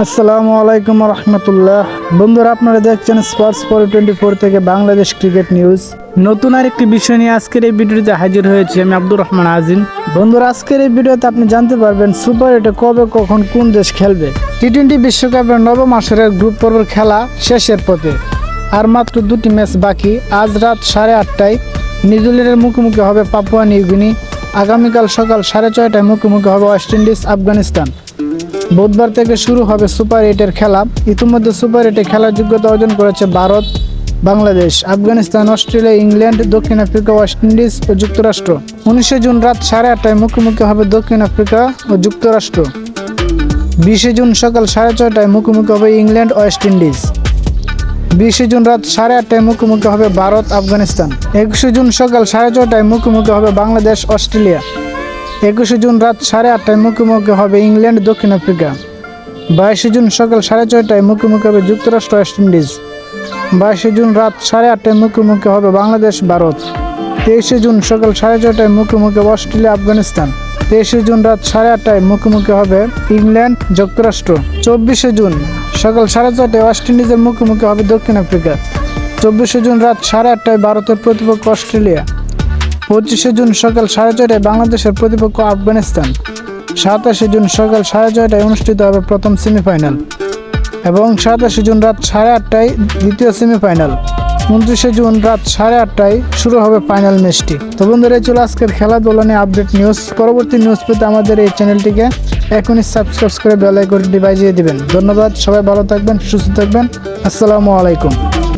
আসসালামু আলাইকুম রহমতুল্লাহ। বন্ধুরা, আপনারা দেখছেন স্পোর্টস ফর টোয়েন্টি ফোর থেকে বাংলাদেশ ক্রিকেট নিউজ নতুন আর একটি বিষয় নিয়ে আজকের এই ভিডিওতে হাজির হয়েছি আমি আব্দুর রহমান আজিম। বন্ধুরা, আজকের এই ভিডিওতে আপনি জানতে পারবেন সুপার এইটে কবে কখন কোন দেশ খেলবে। টি টোয়েন্টি বিশ্বকাপের নবম আসরের গ্রুপ পর্বের খেলা শেষের পথে। আর মাত্র দুটি ম্যাচ বাকি, আজ রাত সাড়ে আটটায় নিউজিল্যান্ডের মুখোমুখি হবে পাপুয়া নিউগিনি। আগামীকাল সকাল সাড়ে ছয়টায় মুখোমুখি হবে ওয়েস্ট ইন্ডিজ, আফগানিস্তান। বুধবার থেকে শুরু হবে সুপার এইটের খেলা। ইতিমধ্যে সুপার এইটে খেলার যোগ্যতা অর্জন করেছে ভারত, বাংলাদেশ, আফগানিস্তান, অস্ট্রেলিয়া, ইংল্যান্ড, দক্ষিণ আফ্রিকা, ওয়েস্ট ইন্ডিজ ও যুক্তরাষ্ট্র। উনিশে জুন রাত সাড়ে আটটায় মুখোমুখি হবে দক্ষিণ আফ্রিকা ও যুক্তরাষ্ট্র। বিশে জুন সকাল সাড়ে ছয়টায় মুখোমুখি হবে ইংল্যান্ড, ওয়েস্ট ইন্ডিজ। বিশে জুন রাত সাড়ে আটটায় মুখোমুখি হবে ভারত, আফগানিস্তান। একুশে জুন সকাল সাড়ে ছটায় মুখোমুখি হবে বাংলাদেশ, অস্ট্রেলিয়া। একুশে জুন রাত সাড়ে আটটায় মুখোমুখি হবে ইংল্যান্ড, দক্ষিণ আফ্রিকা। বাইশে জুন সকাল সাড়ে ছয়টায় মুখোমুখি হবে যুক্তরাষ্ট্র, ওয়েস্ট ইন্ডিজ। বাইশে জুন রাত সাড়ে আটটায় মুখোমুখি হবে বাংলাদেশ, ভারত। তেইশে জুন সকাল সাড়ে ছটায় মুখোমুখি হবে অস্ট্রেলিয়া, আফগানিস্তান। তেইশে জুন রাত সাড়ে আটটায় মুখোমুখি হবে ইংল্যান্ড, যুক্তরাষ্ট্র। চব্বিশে জুন সকাল সাড়ে ছটায় ওয়েস্ট ইন্ডিজের মুখোমুখি হবে দক্ষিণ আফ্রিকা। চব্বিশে জুন রাত সাড়ে আটটায় ভারতের প্রতিপক্ষ অস্ট্রেলিয়া। পঁচিশে জুন সকাল সাড়ে ছয়টায় বাংলাদেশের প্রতিপক্ষ আফগানিস্তান। সাতাশে জুন সকাল সাড়ে ছয়টায় অনুষ্ঠিত হবে প্রথম সেমিফাইনাল। এবং সাতাশে জুন রাত সাড়ে আটটায় দ্বিতীয় সেমিফাইনাল। উনত্রিশে জুন রাত সাড়ে আটটায় শুরু হবে ফাইনাল ম্যাচটি। তো বন্ধুরা, এই ছিল আজকের খেলাধুলা নিয়ে আপডেট নিউজ। পরবর্তী নিউজ পেতে আমাদের এই চ্যানেলটিকে এখনই সাবস্ক্রাইব করে বেল আইকনটি বাজিয়ে দিবেন। ধন্যবাদ, সবাই ভালো থাকবেন, সুস্থ থাকবেন। আসসালামু আলাইকুম।